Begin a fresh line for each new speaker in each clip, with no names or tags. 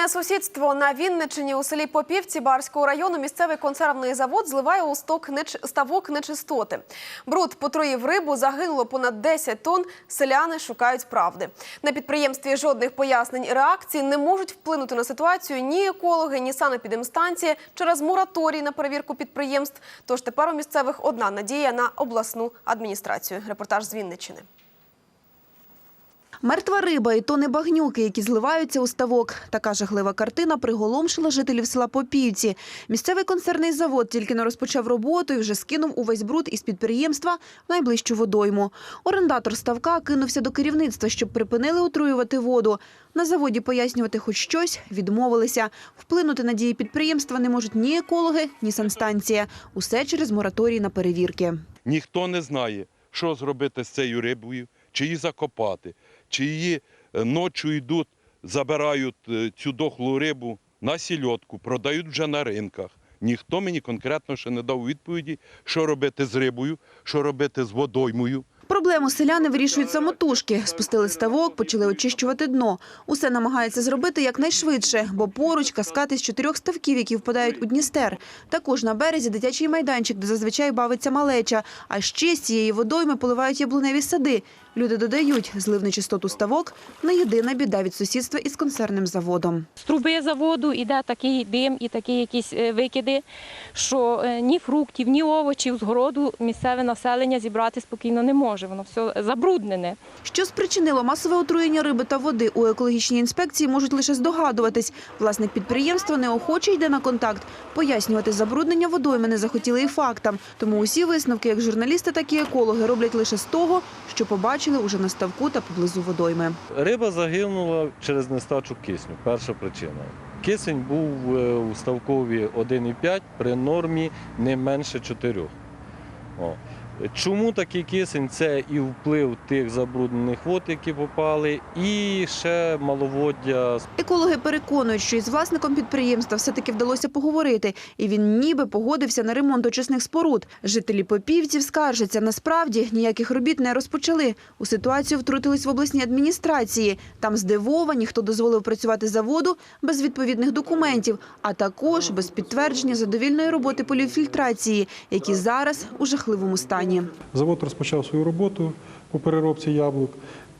Спільне сусідство на Вінничині у селі Попівці Барського району місцевий консервний завод зливає у сток ставок нечистоти. Бруд потруїв рибу, загинуло понад 10 тонн. Селяни шукають правди. На підприємстві жодних пояснень і реакцій не можуть вплинути на ситуацію ні екологи, ні санепідемстанція через мораторій на перевірку підприємств. Тож тепер у місцевих одна надія на обласну адміністрацію. Репортаж з Вінничини.
Мертва риба і тони багнюки, які зливаються у ставок. Така жахлива картина приголомшила жителів села Попівці. Місцевий концерний завод тільки не розпочав роботу і вже скинув увесь бруд із підприємства в найближчу водойму. Орендатор ставка кинувся до керівництва, щоб припинили отруювати воду. На заводі пояснювати хоч щось відмовилися. Вплинути на дії підприємства не можуть ні екологи, ні санстанція. Усе через мораторій на перевірки.
Ніхто не знає, що зробити з цією рибою, чи її закопати, чи її е, ночі йдуть, забирають е, цю дохлу рибу на сільотку, продають вже на ринках. Ніхто мені конкретно ще не дав відповіді, що робити з рибою, що робити з водоймою.
Проблему селяни вирішують самотужки. Спустили ставок, почали очищувати дно. Усе намагаються зробити якнайшвидше, бо поруч каскад із чотирьох ставків, які впадають у Дністер. Також на березі дитячий майданчик, де зазвичай бавиться малеча. А ще з цієї водойми поливають яблуневі сади. Люди додають, злив нечистоту ставок – не єдина біда від сусідства із концерним заводом.
З труби заводу йде такий дим і такі якісь е, викиди, що е, ні фруктів, ні овочів з городу місцеве населення зібрати спокійно не може. Воно все забруднене.
Що спричинило масове отруєння риби та води у екологічній інспекції можуть лише здогадуватись. Власник підприємства неохоче йде на контакт. Пояснювати забруднення водойми не захотіли і фактам. Тому усі висновки, як журналісти, так і екологи, роблять лише з того, що побачили уже на ставку та поблизу водойми.
Риба загинула через нестачу кисню. Перша причина. Кисень був е, у ставкові 1,5 при нормі не менше 4. О. Чому такий кисень? Це і вплив тих забруднених вод, які попали, і ще маловоддя
Екологи переконують, що із власником підприємства все-таки вдалося поговорити, і він ніби погодився на ремонт очисних споруд. Жителі Попівців скаржаться, насправді ніяких робіт не розпочали. У ситуацію втрутились в обласній адміністрації. Там здивовані, хто дозволив працювати заводу без відповідних документів, а також без підтвердження задовільної роботи поліфільтрації, які зараз у жахливому стані.
Завод розпочав свою роботу по переробці яблук,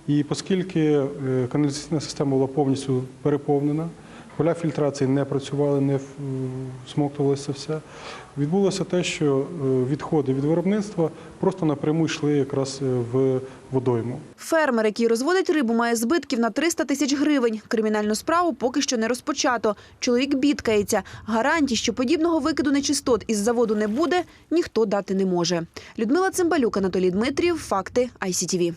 і оскільки е, каналізаційна система була повністю переповнена, поля фільтрації не працювали, не всмоктувалося все. Відбулося те, що е, відходи від виробництва просто напряму йшли якраз е, в водойму.
Фермер, який розводить рибу, має збитків на 300 тисяч гривень. Кримінальну справу поки що не розпочато. Чоловік бідкається. Гарантій, що подібного викиду нечистот із заводу не буде, ніхто дати не може. Людмила Цимбалюк, Анатолій Дмитрів. Факти ICTV.